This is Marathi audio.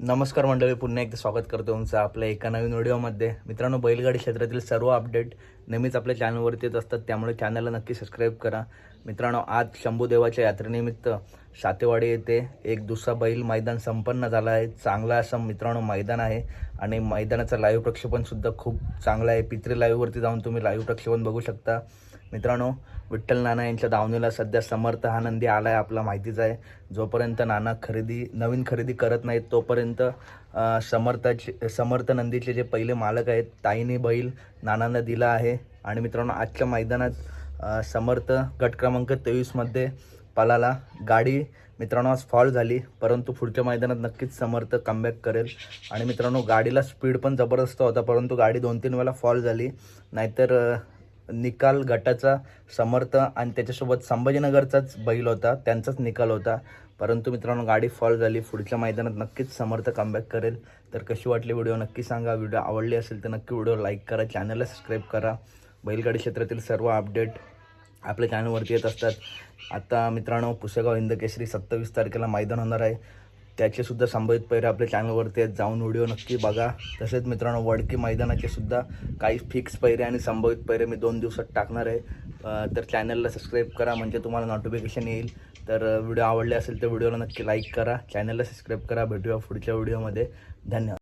नमस्कार मंडळी पुन्हा एकदा स्वागत करतो तुमचं आपल्या एका नवीन व्हिडिओमध्ये. मित्रांनो बैलगाडी क्षेत्रातील सर्व अपडेट नेहमीच आपल्या चॅनलवरती येत असतात त्यामुळे चॅनलला नक्की सबस्क्राईब करा. मित्रांनो आज शंभूदेवाच्या यात्रेनिमित्त सातेवाडी येथे एक दुसरा बैल मैदान संपन्न झाला आहे. चांगला असं मित्रांनो मैदान आहे आणि मैदानाचं लाईव्ह प्रक्षेपणसुद्धा खूप चांगलं आहे. पित्री लाईव्हवरती जाऊन तुम्ही लाईव्ह प्रक्षेपण बघू शकता. मित्रांनो विठ्ठल नाना यांच्या दावणीला सध्या समर्थ हा नंदी आला आहे आपला माहितीच आहे. जोपर्यंत नाना खरेदी नवीन खरेदी करत नाहीत तोपर्यंत समर्थाचे समर्थ नंदीचे जे पहिले मालक आहेत ताईने बैल नानांना दिला आहे. आणि मित्रांनो आजच्या मैदानात समर्थ गट क्रमांक तेवीसमध्ये पलाला गाडी मित्रांनो आज फॉल झाली. परंतु पुढच्या मैदानात नक्कीच समर्थ कमबॅक करेल. आणि मित्रांनो गाडीला स्पीड पण जबरदस्त होता परंतु गाडी दोन तीन वेळा फॉल झाली. नाहीतर निकाल गटाचा समर्थ आणि त्याच्यासोबत संभाजीनगरचाच बैल होता त्यांचाच निकाल होता. परंतु मित्रांनो गाडी फॉल झाली. पुढच्या मैदानात नक्कीच समर्थ कमबॅक करेल. तर कशी वाटली व्हिडिओ नक्की सांगा. व्हिडिओ आवडली असेल तर नक्की व्हिडिओ लाईक करा. चॅनलला सबस्क्राईब करा. बैलगाडी क्षेत्रातील सर्व अपडेट आपल्या चॅनलवरती येत असतात. आता मित्रांनो पुसेगाव हिंद केसरी सत्तावीस तारखेला मैदान होणार आहे. त्याचे सुद्धा संभवित पैरे आपल्या चॅनलवरती आहेत. जाऊन व्हिडिओ नक्की बघा. तसेच मित्रांनो वडकी मैदानाचे सुद्धा काही फिक्स पैरे आणि संभवित पैरे मी दोन दिवसात टाकणार आहे. तर चॅनलला सबस्क्राईब करा म्हणजे तुम्हाला नोटिफिकेशन येईल. तर व्हिडिओ आवडले असेल तर व्हिडिओला नक्की लाईक करा. चॅनलला सबस्क्राईब करा. भेटूया पुढच्या व्हिडिओमध्ये धन्यवाद.